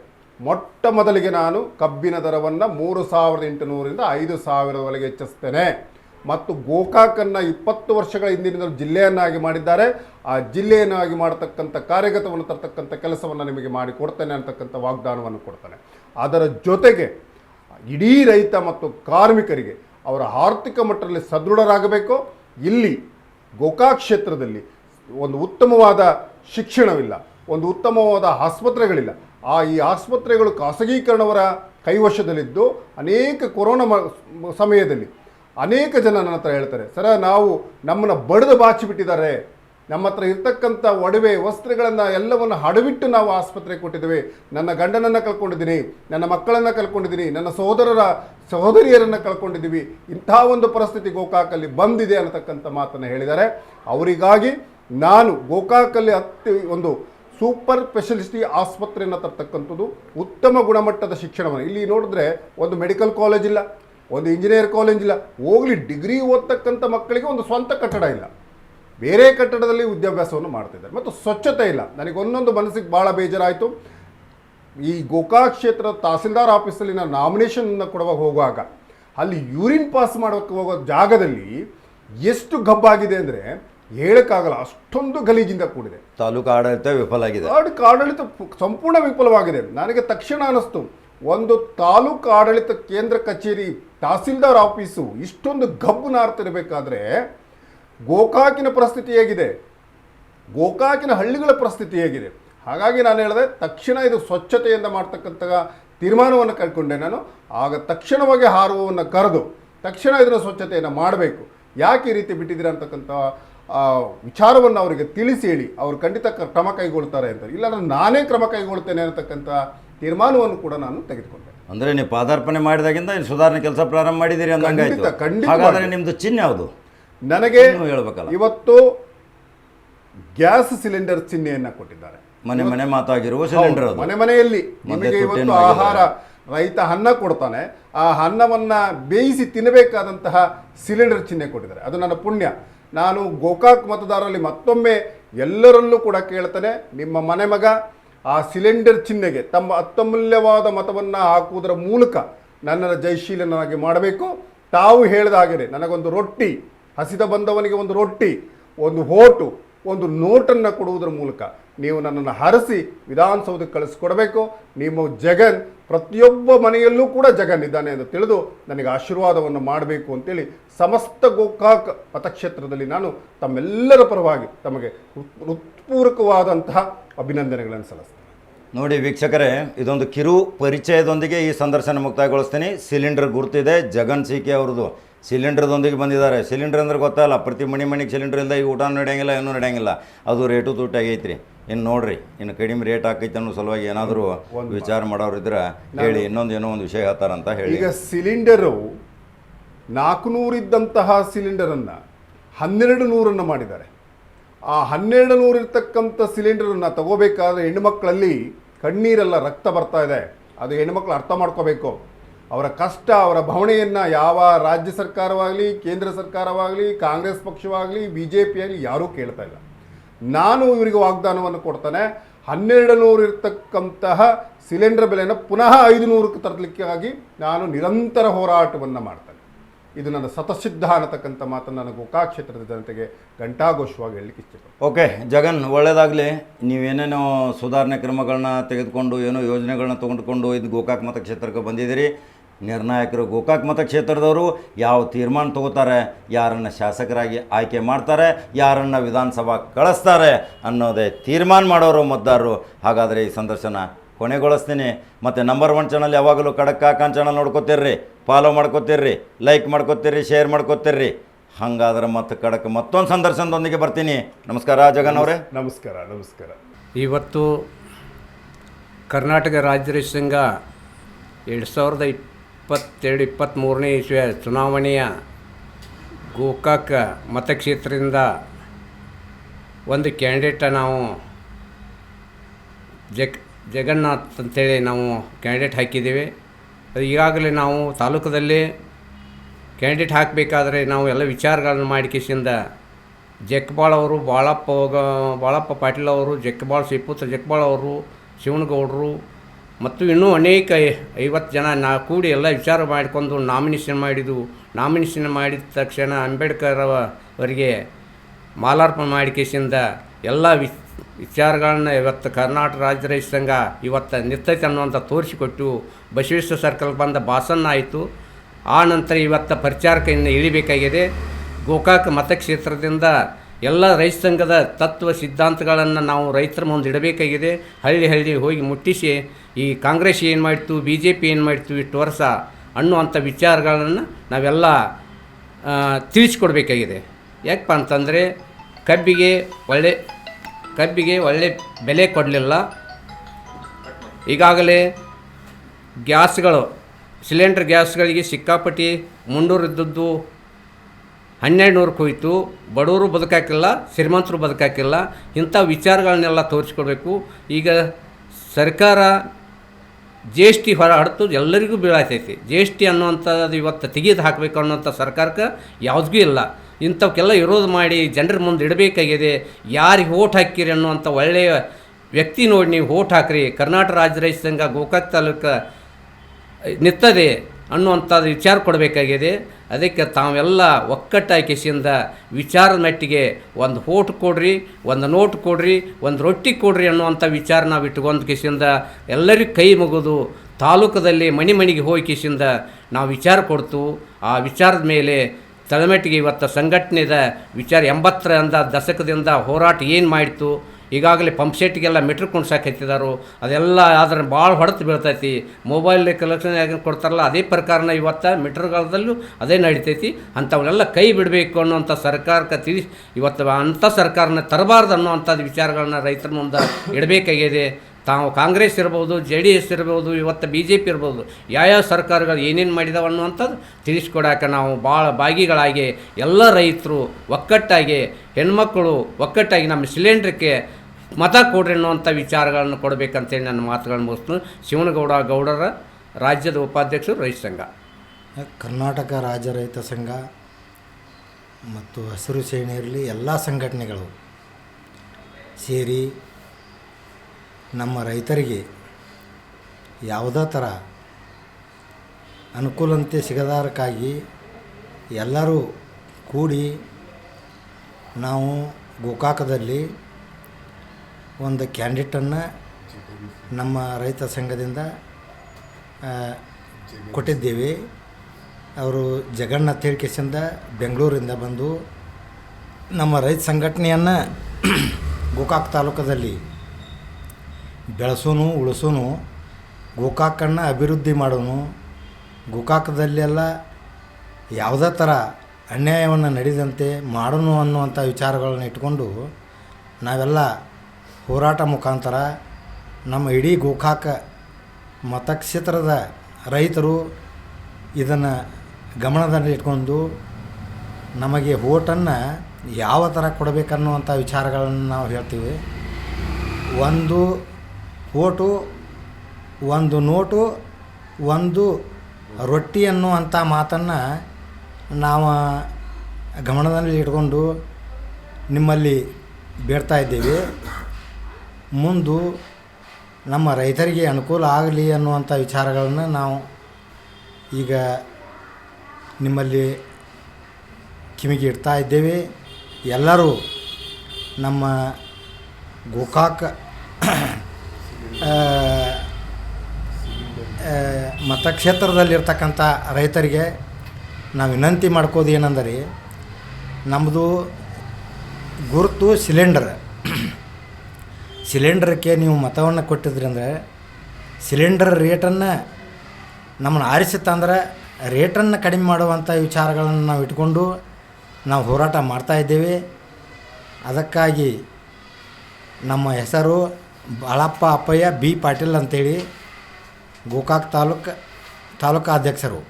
ಮೊಟ್ಟ ಮೊದಲಿಗೆ ನಾನು ಕಬ್ಬಿನ ದರವನ್ನು ಮೂರು ಸಾವಿರದ ಎಂಟುನೂರಿಂದ ಐದು ಸಾವಿರದವರೆಗೆ ಹೆಚ್ಚಿಸ್ತೇನೆ. ಮತ್ತು ಗೋಕಾಕನ್ನು ಇಪ್ಪತ್ತು ವರ್ಷಗಳ ಹಿಂದಿನಿಂದ ಜಿಲ್ಲೆಯನ್ನಾಗಿ ಮಾಡಿದ್ದಾರೆ. ಆ ಜಿಲ್ಲೆಯನ್ನಾಗಿ ಮಾಡತಕ್ಕಂಥ ಕಾರ್ಯಗತವನ್ನು ತರ್ತಕ್ಕಂಥ ಕೆಲಸವನ್ನು ನಿಮಗೆ ಮಾಡಿಕೊಡ್ತೇನೆ ಅಂತಕ್ಕಂಥ ವಾಗ್ದಾನವನ್ನು ಕೊಡ್ತಾನೆ. ಅದರ ಜೊತೆಗೆ ಇಡೀ ರೈತ ಮತ್ತು ಕಾರ್ಮಿಕರಿಗೆ ಅವರ ಆರ್ಥಿಕ ಮಟ್ಟದಲ್ಲಿ ಸದೃಢರಾಗಬೇಕು. ಇಲ್ಲಿ ಗೋಕಾಕ್ ಕ್ಷೇತ್ರದಲ್ಲಿ ಒಂದು ಉತ್ತಮವಾದ ಶಿಕ್ಷಣವಿಲ್ಲ, ಒಂದು ಉತ್ತಮವಾದ ಆಸ್ಪತ್ರೆಗಳಿಲ್ಲ. ಆ ಈ ಆಸ್ಪತ್ರೆಗಳು ಖಾಸಗೀಕರಣವರ ಕೈವಶದಲ್ಲಿದ್ದು ಅನೇಕ ಕೊರೋನಾ ಸಮಯದಲ್ಲಿ ಅನೇಕ ಜನ ನನ್ನ ಹತ್ರ ಹೇಳ್ತಾರೆ, ಸರ, ನಾವು ನಮ್ಮನ್ನು ಬಡಿದು ಬಾಚಿಬಿಟ್ಟಿದ್ದಾರೆ. ನಮ್ಮ ಹತ್ರ ಇರ್ತಕ್ಕಂಥ ಒಡವೆ ವಸ್ತ್ರಗಳನ್ನು ಎಲ್ಲವನ್ನು ಹಡವಿಟ್ಟು ನಾವು ಆಸ್ಪತ್ರೆಗೆ ಕೊಟ್ಟಿದ್ದೇವೆ. ನನ್ನ ಗಂಡನನ್ನು ಕಳ್ಕೊಂಡಿದ್ದೀನಿ, ನನ್ನ ಮಕ್ಕಳನ್ನು ಕಳ್ಕೊಂಡಿದ್ದೀನಿ, ನನ್ನ ಸಹೋದರರ ಸಹೋದರಿಯರನ್ನು ಕಳ್ಕೊಂಡಿದ್ದೀವಿ. ಇಂಥ ಒಂದು ಪರಿಸ್ಥಿತಿ ಗೋಕಾಕಲ್ಲಿ ಬಂದಿದೆ ಅನ್ನತಕ್ಕಂಥ ಮಾತನ್ನು ಹೇಳಿದ್ದಾರೆ. ಅವರಿಗಾಗಿ ನಾನು ಗೋಕಾಕಲ್ಲಿ ಹತ್ತಿ ಒಂದು ಸೂಪರ್ ಸ್ಪೆಷಲಿಸ್ಟಿ ಆಸ್ಪತ್ರೆಯನ್ನು ತರ್ತಕ್ಕಂಥದ್ದು ಉತ್ತಮ ಗುಣಮಟ್ಟದ ಶಿಕ್ಷಣವನ್ನು. ಇಲ್ಲಿ ನೋಡಿದ್ರೆ ಒಂದು ಮೆಡಿಕಲ್ ಕಾಲೇಜ್ ಇಲ್ಲ ಒಂದು ಇಂಜಿನಿಯರ್ ಕಾಲೇಜ್ ಇಲ್ಲ ಹೋಗಲಿ ಡಿಗ್ರಿ ಓದ್ತಕ್ಕಂಥ ಮಕ್ಕಳಿಗೆ ಒಂದು ಸ್ವಂತ ಕಟ್ಟಡ ಇಲ್ಲ. ಬೇರೆ ಕಟ್ಟಡದಲ್ಲಿ ವಿದ್ಯಾಭ್ಯಾಸವನ್ನು ಮಾಡ್ತಿದ್ದಾರೆ. ಮತ್ತು ಸ್ವಚ್ಛತೆ ಇಲ್ಲ. ನನಗೆ ಒಂದೊಂದು ಮನಸ್ಸಿಗೆ ಭಾಳ ಬೇಜಾರಾಯಿತು. ಈ ಗೋಕಾಕ್ ಕ್ಷೇತ್ರದ ತಹಸೀಲ್ದಾರ್ ಆಫೀಸಲ್ಲಿ ನಾನು ನಾಮಿನೇಷನ್ನ ಕೊಡುವಾಗ ಹೋಗುವಾಗ ಅಲ್ಲಿ ಯೂರಿನ್ ಪಾಸ್ ಮಾಡೋಕ್ಕೆ ಹೋಗೋ ಜಾಗದಲ್ಲಿ ಎಷ್ಟು ಗಬ್ಬಾಗಿದೆ ಅಂದರೆ ಹೇಳಕ್ಕಾಗಲ್ಲ. ಅಷ್ಟೊಂದು ಗಲೀಜಿಂದ ಕೂಡಿದೆ. ತಾಲೂಕು ಆಡಳಿತ ವಿಫಲ ಆಗಿದೆ. ತಾಲೂಕು ಆಡಳಿತ ಸಂಪೂರ್ಣ ವಿಫಲವಾಗಿದೆ. ನನಗೆ ತಕ್ಷಣ ಅನಿಸ್ತು. ಒಂದು ತಾಲೂಕು ಆಡಳಿತ ಕೇಂದ್ರ ಕಚೇರಿ ತಹಸೀಲ್ದಾರ್ ಆಫೀಸು ಇಷ್ಟೊಂದು ಗಬ್ಬು ನಾರ್ತಿರಬೇಕಾದ್ರೆ ಗೋಕಾಕಿನ ಪರಿಸ್ಥಿತಿ ಹೇಗಿದೆ? ಗೋಕಾಕಿನ ಹಳ್ಳಿಗಳ ಪರಿಸ್ಥಿತಿ ಹೇಗಿದೆ? ಹಾಗಾಗಿ ನಾನು ಹೇಳಿದೆ, ತಕ್ಷಣ ಇದು ಸ್ವಚ್ಛತೆಯಿಂದ ಮಾಡ್ತಕ್ಕಂಥ ತೀರ್ಮಾನವನ್ನು ಕಳ್ಕೊಂಡೆ ನಾನು. ಆಗ ತಕ್ಷಣವಾಗಿ ಹಾರುವವನ್ನು ಕರೆದು ತಕ್ಷಣ ಇದನ್ನು ಸ್ವಚ್ಛತೆಯನ್ನು ಮಾಡಬೇಕು. ಯಾಕೆ ಈ ರೀತಿ ಬಿಟ್ಟಿದ್ದೀರಾ ಅಂತಕ್ಕಂಥ ವಿಚಾರವನ್ನು ಅವರಿಗೆ ತಿಳಿಸಿ ಹೇಳಿ. ಅವರು ಖಂಡಿತ ಕ್ರಮ ಕೈಗೊಳ್ತಾರೆ ಅಂತ ಇಲ್ಲ ನಾನೇ ಕ್ರಮ ಕೈಗೊಳ್ತೇನೆ ಅಂತಕ್ಕಂಥ ತೀರ್ಮಾನವನ್ನು ಕೂಡ ನಾನು ತೆಗೆದುಕೊಂಡೆ. ಅಂದ್ರೆ ನೀವು ಪಾದಾರ್ಪಣೆ ಮಾಡಿದಾಗಿಂದ ಇಲ್ಲಿ ಸುಧಾರಣೆ ಕೆಲಸ ಪ್ರಾರಂಭ ಮಾಡಿದ್ದೀರಿ ಅಂದಂಗಾಯ್ತು ಖಂಡಿತ, ಖಂಡಿತವಾಗಿ. ಹಾಗಾದ್ರೆ ನಿಮ್ದು ಚಿಹ್ನೆ ಯಾವುದು? ನನಗೆ ನೀವು ಹೇಳ್ಬೇಕಲ್ಲ. ಇವತ್ತು ಗ್ಯಾಸ್ ಸಿಲಿಂಡರ್ ಚಿಹ್ನೆಯನ್ನ ಕೊಟ್ಟಿದ್ದಾರೆ. ಮನೆ ಮನೆ ಮಾತಾಗಿರುವ ಸಿಲಿಂಡರ್ ಹೌದು, ಅದು. ಮನೆ ಮನೆಯಲ್ಲಿ ನಿಮಗೆ ಇವತ್ತು ತುಟ್ಟಿಯನ್ನು ಆಹಾರ ರೈತ ಅನ್ನ ಕೊಡ್ತಾನೆ. ಆ ಅನ್ನವನ್ನ ಬೇಯಿಸಿ ತಿನ್ನಬೇಕಾದಂತಹ ಸಿಲಿಂಡರ್ ಚಿಹ್ನೆ ಕೊಟ್ಟಿದ್ದಾರೆ. ಅದು ನನ್ನ ಪುಣ್ಯ. ನಾನು ಗೋಕಾಕ್ ಮತದಾರರಲ್ಲಿ ಮತ್ತೊಮ್ಮೆ ಎಲ್ಲರಲ್ಲೂ ಕೂಡ ಕೇಳ್ತಾನೆ ನಿಮ್ಮ ಮನೆ ಮಗ ಆ ಸಿಲಿಂಡರ್ ಚಿಹ್ನೆಗೆ ತಮ್ಮ ಅತ್ಯಮೂಲ್ಯವಾದ ಮತವನ್ನು ಹಾಕುವುದರ ಮೂಲಕ ನನ್ನನ್ನು ಜಯಶೀಲನಾಗಿ ಮಾಡಬೇಕು. ತಾವು ಹೇಳಿದ ನನಗೊಂದು ರೊಟ್ಟಿ, ಹಸಿದ ಬಂದವನಿಗೆ ಒಂದು ರೊಟ್ಟಿ, ಒಂದು ಓಟು ಒಂದು ನೋಟನ್ನು ಕೊಡುವುದರ ಮೂಲಕ ನೀವು ನನ್ನನ್ನು ಹರಸಿ ವಿಧಾನಸೌಧಕ್ಕೆ ಕಳಿಸ್ಕೊಡಬೇಕು. ನಿಮ್ಮ ಜಗನ್, ಪ್ರತಿಯೊಬ್ಬ ಮನೆಯಲ್ಲೂ ಕೂಡ ಜಗನ್ ಇದ್ದಾನೆ ಎಂದು ತಿಳಿದು ನನಗೆ ಆಶೀರ್ವಾದವನ್ನು ಮಾಡಬೇಕು ಅಂತೇಳಿ ಸಮಸ್ತ ಗೋಕಾಕ್ ಮತಕ್ಷೇತ್ರದಲ್ಲಿ ನಾನು ತಮ್ಮೆಲ್ಲರ ಪರವಾಗಿ ತಮಗೆ ಹೃತ್- ಹೃತ್ಪೂರ್ವಕವಾದಂತಹ ಅಭಿನಂದನೆಗಳನ್ನು ಸಲ್ಲಿಸ್ತೇನೆ. ನೋಡಿ ವೀಕ್ಷಕರೇ ಇದೊಂದು ಕಿರು ಪರಿಚಯದೊಂದಿಗೆ ಈ ಸಂದರ್ಶನ ಮುಕ್ತಾಯಗೊಳಿಸ್ತೀನಿ. ಸಿಲಿಂಡರ್ ಗುರ್ತಿದೆ ಜಗನ್ ಸಿ ಕೆ ಅವ್ರದ್ದು. ಸಿಲಿಂಡರ್ದೊಂದಿಗೆ ಬಂದಿದ್ದಾರೆ. ಸಿಲಿಂಡರ್ ಅಂದ್ರೆ ಗೊತ್ತಲ್ಲ ಪ್ರತಿ ಮನೆ ಮನೆಗೆ ಸಿಲಿಂಡರ್ ಇಲ್ಲದೆ ಈಗ ಊಟ ನಡೆಯಂಗಿಲ್ಲ ಏನೂ ನಡೆಯಂಗಿಲ್ಲ. ಅದು ರೇಟು ತೂಟ ಆಗೈತ್ರಿ. ಇನ್ನು ನೋಡ್ರಿ ಇನ್ನು ಕಡಿಮೆ ರೇಟ್ ಆಕೈತೆ ಅನ್ನೋ ಸಲುವಾಗಿ ಏನಾದರೂ ವಿಚಾರ ಮಾಡೋರು ಇದ್ರೆ ಹೇಳಿ ಇನ್ನೊಂದು ಏನೋ ಒಂದು ವಿಷಯ ಹೇಳ್ತಾರಂತ ಹೇಳಿ. ಈಗ ಸಿಲಿಂಡರು ನಾಲ್ಕುನೂರಿದ್ದಂತಹ ಸಿಲಿಂಡರನ್ನು ಹನ್ನೆರಡು ನೂರನ್ನು ಮಾಡಿದ್ದಾರೆ. ಆ ಹನ್ನೆರಡು ನೂರು ಇರ್ತಕ್ಕಂಥ ಸಿಲಿಂಡರನ್ನು ತಗೋಬೇಕಾದ್ರೆ ಹೆಣ್ಣುಮಕ್ಕಳಲ್ಲಿ ಕಣ್ಣೀರೆಲ್ಲ ರಕ್ತ ಬರ್ತಾ ಇದೆ. ಅದು ಹೆಣ್ಣುಮಕ್ಳು ಅರ್ಥ ಮಾಡ್ಕೋಬೇಕು. ಅವರ ಕಷ್ಟ, ಅವರ ಭವಣೆಯನ್ನು ಯಾವ ರಾಜ್ಯ ಸರ್ಕಾರವಾಗಲಿ, ಕೇಂದ್ರ ಸರ್ಕಾರವಾಗಲಿ, ಕಾಂಗ್ರೆಸ್ ಪಕ್ಷವಾಗಲಿ ಬಿ ಜೆ ಪಿ ಆಗಲಿ ಯಾರೂ ಕೇಳ್ತಾ ಇಲ್ಲ. ನಾನು ಇವರಿಗೆ ವಾಗ್ದಾನವನ್ನು ಕೊಡ್ತಾನೆ ಹನ್ನೆರಡು ನೂರು ಇರ್ತಕ್ಕಂತಹ ಸಿಲಿಂಡರ್ ಬೆಲೆಯನ್ನು ಪುನಃ ಐದು ನೂರಕ್ಕೆ ತರಲಿಕ್ಕಾಗಿ ನಾನು ನಿರಂತರ ಹೋರಾಟವನ್ನು ಮಾಡ್ತೇನೆ. ಇದು ನನ್ನ ಸತಸಿದ್ಧ ಅನ್ನತಕ್ಕಂಥ ಮಾತನ್ನು ನನ್ನ ಗೋಕಾಕ್ ಕ್ಷೇತ್ರದ ಜನತೆಗೆ ಘಂಟಾಘೋಷವಾಗಿ ಹೇಳಲಿಕ್ಕೆ ಇಷ್ಟಪಡ್ತೀನಿ ಓಕೆ, ಜಗನ್, ಒಳ್ಳೇದಾಗಲಿ. ನೀವೇನೇನೋ ಸುಧಾರಣೆ ಕ್ರಮಗಳನ್ನ ತೆಗೆದುಕೊಂಡು, ಏನೋ ಯೋಜನೆಗಳನ್ನ ತೊಗೊಂಡುಕೊಂಡು ಇದು ಗೋಕಾಕ್ ಮತಕ್ಷೇತ್ರಕ್ಕೆ ಬಂದಿದ್ದೀರಿ. ನಿರ್ಣಾಯಕರು ಗೋಕಾಕ್ ಮತಕ್ಷೇತ್ರದವರು ಯಾವ ತೀರ್ಮಾನ ತಗೋತಾರೆ, ಯಾರನ್ನು ಶಾಸಕರಾಗಿ ಆಯ್ಕೆ ಮಾಡ್ತಾರೆ, ಯಾರನ್ನು ವಿಧಾನಸಭಾ ಕಳಿಸ್ತಾರೆ ಅನ್ನೋದೇ ತೀರ್ಮಾನ ಮಾಡೋರು ಮತದಾರರು. ಹಾಗಾದರೆ ಈ ಸಂದರ್ಶನ ಕೊನೆಗೊಳಿಸ್ತೀನಿ. ಮತ್ತು ನಂಬರ್ ಒನ್ ಚಾನಲ್ ಯಾವಾಗಲೂ ಖಡಕ್ ಚಾನಲ್ ನೋಡ್ಕೋತೀರ್ರಿ. ಫಾಲೋ ಮಾಡ್ಕೋತೀರ್ರಿ ಲೈಕ್ ಮಾಡ್ಕೋತೀರ್ರಿ ಶೇರ್ ಮಾಡ್ಕೋತೀರ್ರಿ. ಹಂಗಾದ್ರೆ ಮತ್ತೆ ಕಡಕ್ಕೆ ಮತ್ತೊಂದು ಸಂದರ್ಶನದೊಂದಿಗೆ ಬರ್ತೀನಿ. ನಮಸ್ಕಾರ ಜಗನ್ ಅವರೇ. ನಮಸ್ಕಾರ ನಮಸ್ಕಾರ. ಇವತ್ತು ಕರ್ನಾಟಕ ರಾಜ್ಯ ರೈತ ಸಂಘ ಎರಡು ಸಾವಿರದ ಇಪ್ಪತ್ತೆರಡು ಇಪ್ಪತ್ತ್ಮೂರನೇ ಇಸ್ವಿಯ ಚುನಾವಣೆಯ ಗೋಕಾಕ ಮತಕ್ಷೇತ್ರದಿಂದ ಒಂದು ಕ್ಯಾಂಡಿಡೇಟ ನಾವು ಜಗ್ ಜಗನ್ನಾಥ್ ಅಂತೇಳಿ ನಾವು ಕ್ಯಾಂಡಿಡೇಟ್ ಹಾಕಿದ್ದೀವಿ. ಈಗಾಗಲೇ ನಾವು ತಾಲೂಕದಲ್ಲಿ ಕ್ಯಾಂಡಿಡೇಟ್ ಹಾಕಬೇಕಾದ್ರೆ ನಾವು ಎಲ್ಲ ವಿಚಾರಗಳನ್ನು ಮಾಡಿಕೆಸಿಂದ ಜಕ್ಬಾಳ್ ಅವರು, ಬಾಳಪ್ಪ ಬಾಳಪ್ಪ ಪಾಟೀಲ್ ಅವರು, ಜಕ್ಬಾಳ್ ಶ್ರೀಪುತ್ರ ಜಕ್ಬಾಳ್ ಅವರು, ಶಿವನಗೌಡರು ಮತ್ತು ಇನ್ನೂ ಅನೇಕ ಐವತ್ತು ಜನ ನಾ ಕೂಡಿ ಎಲ್ಲ ವಿಚಾರ ಮಾಡಿಕೊಂಡು ನಾಮಿನೇಷನ್ ಮಾಡಿದ್ದು, ನಾಮಿನೇಷನ್ ಮಾಡಿದ ತಕ್ಷಣ ಅಂಬೇಡ್ಕರ್ ಅವರಿಗೆ ಮಾಲಾರ್ಪಣೆ ಮಾಡಿಕೆಸಿಂದ ಎಲ್ಲ ವಿ ವಿಚಾರಗಳನ್ನ ಇವತ್ತು ಕರ್ನಾಟಕ ರಾಜ್ಯ ರೈತ ಸಂಘ ಇವತ್ತು ನಿರ್ತೈತೆ ಅನ್ನುವಂಥ ತೋರಿಸಿಕೊಟ್ಟು ಬಸವೇಶ್ವರ ಸರ್ಕಲ್ ಬಂದ ಭಾಷಣ ಆಯಿತು. ಆ ನಂತರ ಇವತ್ತು ಪ್ರಚಾರಕ್ಕೆ ಇನ್ನು ಇಳಿಬೇಕಾಗಿದೆ. ಗೋಕಾಕ್ ಮತಕ್ಷೇತ್ರದಿಂದ ಎಲ್ಲ ರೈತ ಸಂಘದ ತತ್ವ ಸಿದ್ಧಾಂತಗಳನ್ನು ನಾವು ರೈತರ ಮುಂದೆ ಇಡಬೇಕಾಗಿದೆ. ಹಳ್ಳಿ ಹಳ್ಳಿ ಹೋಗಿ ಮುಟ್ಟಿಸಿ ಈ ಕಾಂಗ್ರೆಸ್ ಏನು ಮಾಡ್ತು ಬಿ ಜೆ ಪಿ ಏನು ಮಾಡ್ತು ಇಷ್ಟು ವರ್ಷ ಅನ್ನುವಂಥ ವಿಚಾರಗಳನ್ನು ನಾವೆಲ್ಲ ತಿಳಿಸ್ಕೊಡ್ಬೇಕಾಗಿದೆ. ಯಾಕಪ್ಪ ಅಂತಂದರೆ ಕಬ್ಬಿಗೆ ಒಳ್ಳೆ ಕಬ್ಬಿಗೆ ಒಳ್ಳೆ ಬೆಲೆ ಕೊಡಲಿಲ್ಲ. ಈಗಾಗಲೇ ಗ್ಯಾಸ್ಗಳು, ಸಿಲಿಂಡರ್ ಗ್ಯಾಸ್ಗಳಿಗೆ ಸಿಕ್ಕಾಪಟ್ಟಿ ಮುನ್ನೂರಿದ್ದದ್ದು ಹನ್ನೆರಡು ನೂರಕ್ಕೆ ಹೋಯಿತು ಬಡವರು ಬದುಕಾಕಿಲ್ಲ, ಶ್ರೀಮಂತರು ಬದುಕಾಕಿಲ್ಲ. ಇಂಥ ವಿಚಾರಗಳನ್ನೆಲ್ಲ ತೋರಿಸ್ಕೊಡ್ಬೇಕು. ಈಗ ಸರ್ಕಾರ ಜಿ ಎಸ್ ಟಿ ಹೊರ ಹಡ್ತು ಎಲ್ಲರಿಗೂ ಬೀಳಾತೈತಿ. ಜಿ ಎಸ್ ಟಿ ಅನ್ನುವಂಥದ್ದು ಇವತ್ತು ತೆಗೆದು ಹಾಕಬೇಕು ಅನ್ನೋಂಥ ಸರ್ಕಾರಕ್ಕೆ ಯಾವುದಿಗೂ ಇಲ್ಲ. ಇಂಥವಕ್ಕೆಲ್ಲ ವಿರೋಧ ಮಾಡಿ ಜನರ ಮುಂದೆ ಇಡಬೇಕಾಗಿದೆ. ಯಾರಿಗೆ ಓಟ್ ಹಾಕಿರಿ ಅನ್ನುವಂಥ ಒಳ್ಳೆಯ ವ್ಯಕ್ತಿ ನೋಡಿ ನೀವು ಓಟ್ ಹಾಕ್ರಿ. ಕರ್ನಾಟಕ ರಾಜ್ಯ ರೈತ ಸಂಘ ಗೋಕಾಕ್ ತಾಲೂಕು ನಿತ್ತದೆ ಅನ್ನುವಂಥದ್ದು ವಿಚಾರ ಕೊಡಬೇಕಾಗಿದೆ. ಅದಕ್ಕೆ ತಾವೆಲ್ಲ ಒಕ್ಕಟ್ಟಾಕಿಸಿಂದ ವಿಚಾರದ ಮಟ್ಟಿಗೆ ಒಂದು ಓಟ್ ಕೊಡ್ರಿ, ಒಂದು ನೋಟ್ ಕೊಡ್ರಿ, ಒಂದು ರೊಟ್ಟಿ ಕೊಡ್ರಿ ಅನ್ನುವಂಥ ವಿಚಾರ ನಾವು ಇಟ್ಕೊಂಡು ಕಿಸಿಂದ ಎಲ್ಲರಿಗೂ ಕೈ ಮುಗಿದು ತಾಲೂಕದಲ್ಲಿ ಮನೆ ಮನೆಗೆ ಹೋಗಿ ಕಿಸಿಂದ ನಾವು ವಿಚಾರ ಕೊಡ್ತು. ಆ ವಿಚಾರದ ಮೇಲೆ ತಳಮೆಟ್ಟಿಗೆ ಇವತ್ತು ಸಂಘಟನೆದ ವಿಚಾರ ಎಂಬತ್ತರ ಅಂದ ದಶಕದಿಂದ ಹೋರಾಟ ಏನು ಮಾಡಿತು ಈಗಾಗಲೇ ಪಂಪ್ಸೆಟ್ಗೆಲ್ಲ ಮೀಟ್ರ್ ಕುಣ್ಸಾಕತ್ತಿದ್ದಾರು ಅದೆಲ್ಲ ಆದ್ರೆ ಭಾಳ ಹೊಡೆತು ಬೀಳ್ತೈತಿ. ಮೊಬೈಲ್ ಕಲೆಕ್ಷನ್ ಕೊಡ್ತಾರಲ್ಲ, ಅದೇ ಪ್ರಕಾರನ ಇವತ್ತು ಮೆಟ್ರ್ಗಾಲದಲ್ಲೂ ಅದೇ ನಡಿತೈತಿ. ಅಂಥವನ್ನೆಲ್ಲ ಕೈ ಬಿಡಬೇಕು ಅನ್ನೋಂಥ ಸರ್ಕಾರಕ್ಕೆ ತಿಳಿಸಿ ಇವತ್ತು ಅಂಥ ಸರ್ಕಾರನ ತರಬಾರ್ದು ಅನ್ನೋವಂಥದ್ದು ವಿಚಾರಗಳನ್ನ ರೈತರ ಮುಂದೆ ಇಡಬೇಕಾಗಿದೆ. ತಾವು ಕಾಂಗ್ರೆಸ್ ಇರ್ಬೋದು, ಜೆ ಡಿ ಎಸ್ ಇರ್ಬೋದು, ಇವತ್ತು ಬಿ ಜೆ ಪಿ ಇರ್ಬೋದು, ಯಾವ್ಯಾವ ಸರ್ಕಾರಗಳು ಏನೇನು ಮಾಡಿದಾವೆ ಅನ್ನುವಂಥದ್ದು ತಿಳಿಸ್ಕೊಡೋಕೆ ನಾವು ಭಾಳ ಭಾಗಿಗಳಾಗಿ ಎಲ್ಲ ರೈತರು ಒಕ್ಕಟ್ಟಾಗಿ ಹೆಣ್ಮಕ್ಕಳು ಒಕ್ಕಟ್ಟಾಗಿ ನಮ್ಮ ಸಿಲಿಂಡ್ರಿಗೆ ಮತ ಕೊಡ್ರಿ ಅನ್ನುವಂಥ ವಿಚಾರಗಳನ್ನು ಕೊಡಬೇಕಂತೇಳಿ ನನ್ನ ಮಾತುಗಳನ್ನು ಮುಗಿಸ್ತು. ಶಿವನಗೌಡ ಗೌಡರ ರಾಜ್ಯದ ಉಪಾಧ್ಯಕ್ಷರು ರೈತ ಸಂಘ. ಕರ್ನಾಟಕ ರಾಜ್ಯ ರೈತ ಸಂಘ ಮತ್ತು ಹಸಿರು ಸೇನೆ ಇರಲಿ ಎಲ್ಲ ಸಂಘಟನೆಗಳು ಸೇರಿ ನಮ್ಮ ರೈತರಿಗೆ ಯಾವುದೇ ಥರ ಅನುಕೂಲತೆ ಸಿಗದಾರಕ್ಕಾಗಿ ಎಲ್ಲರೂ ಕೂಡಿ ನಾವು ಗೋಕಾಕದಲ್ಲಿ ಒಂದು ಕ್ಯಾಂಡಿಟನ್ನು ನಮ್ಮ ರೈತ ಸಂಘದಿಂದ ಕೊಟ್ಟಿದ್ದೇವೆ. ಅವರು ಜಗನ್ನಾಥ್ ಹೇಳ್ಕೇಸಿಂದ ಬೆಂಗಳೂರಿಂದ ಬಂದು ನಮ್ಮ ರೈತ ಸಂಘಟನೆಯನ್ನು ಗೋಕಾಕ್ ತಾಲೂಕದಲ್ಲಿ ಬೆಳೆಸೋನು, ಉಳಿಸೋನು ಗೋಕಾಕನ್ನು ಅಭಿವೃದ್ಧಿ ಮಾಡೋನು, ಗೋಕಾಕದಲ್ಲೆಲ್ಲ ಯಾವುದೇ ಥರ ಅನ್ಯಾಯವನ್ನು ನಡೆದಂತೆ ಮಾಡೋನು ಅನ್ನುವಂಥ ವಿಚಾರಗಳನ್ನ ಇಟ್ಕೊಂಡು ನಾವೆಲ್ಲ ಹೋರಾಟ ಮುಖಾಂತರ ನಮ್ಮ ಇಡೀ ಗೋಕಾಕ ಮತಕ್ಷೇತ್ರದ ರೈತರು ಇದನ್ನು ಗಮನದಲ್ಲಿ ಇಟ್ಕೊಂಡು ನಮಗೆ ಓಟನ್ನು ಯಾವ ಥರ ಕೊಡಬೇಕನ್ನುವಂಥ ವಿಚಾರಗಳನ್ನು ನಾವು ಹೇಳ್ತೀವಿ. ಒಂದು ಓಟು, ಒಂದು ನೋಟು, ಒಂದು ರೊಟ್ಟಿ ಅನ್ನುವಂಥ ಮಾತನ್ನು ನಾವು ಗಮನದಲ್ಲಿ ಇಟ್ಕೊಂಡು ನಿಮ್ಮಲ್ಲಿ ಬೇಡ್ತಾ ಇದ್ದೀವಿ. ಮುಂದು ನಮ್ಮ ರೈತರಿಗೆ ಅನುಕೂಲ ಆಗಲಿ ಅನ್ನುವಂಥ ವಿಚಾರಗಳನ್ನು ನಾವು ಈಗ ನಿಮ್ಮಲ್ಲಿ ಕಿವಿಗೆ ಇಡ್ತಾ ಇದ್ದೇವೆ. ಎಲ್ಲರೂ ನಮ್ಮ ಗೋಕಾಕ್ ಆ, ಆ, ಮತಕ್ಷೇತ್ರದಲ್ಲಿರ್ತಕ್ಕಂಥ ರೈತರಿಗೆ ನಾವು ವಿನಂತಿ ಮಾಡ್ಕೋದು ಏನಂದರೆ, ನಮ್ಮದು ಗುರುತು ಸಿಲಿಂಡರ್. ಸಿಲಿಂಡರ್ಗೆ ನೀವು ಮತವನ್ನು ಕೊಟ್ಟಿದ್ರಿ ಅಂದರೆ, ಸಿಲಿಂಡರ್ ರೇಟನ್ನು ನಮ್ಮನ್ನು ಆರಿಸುತ್ತಂದ್ರೆ ತಂದ್ರೆ ರೇಟನ್ನು ಕಡಿಮೆ ಮಾಡುವಂಥ ವಿಚಾರಗಳನ್ನು ನಾವು ಇಟ್ಕೊಂಡು ನಾವು ಹೋರಾಟ ಮಾಡ್ತಾ ಇದ್ದೇವೆ. ಅದಕ್ಕಾಗಿ ನಮ್ಮ ಹೆಸರು ಬಾಳಪ್ಪ ಅಪ್ಪಯ್ಯ ಬಿ ಪಾಟೀಲ್ ಅಂತೇಳಿ ಗೋಕಾಕ್ ತಾಲೂಕು ತಾಲೂಕು ಅಧ್ಯಕ್ಷರು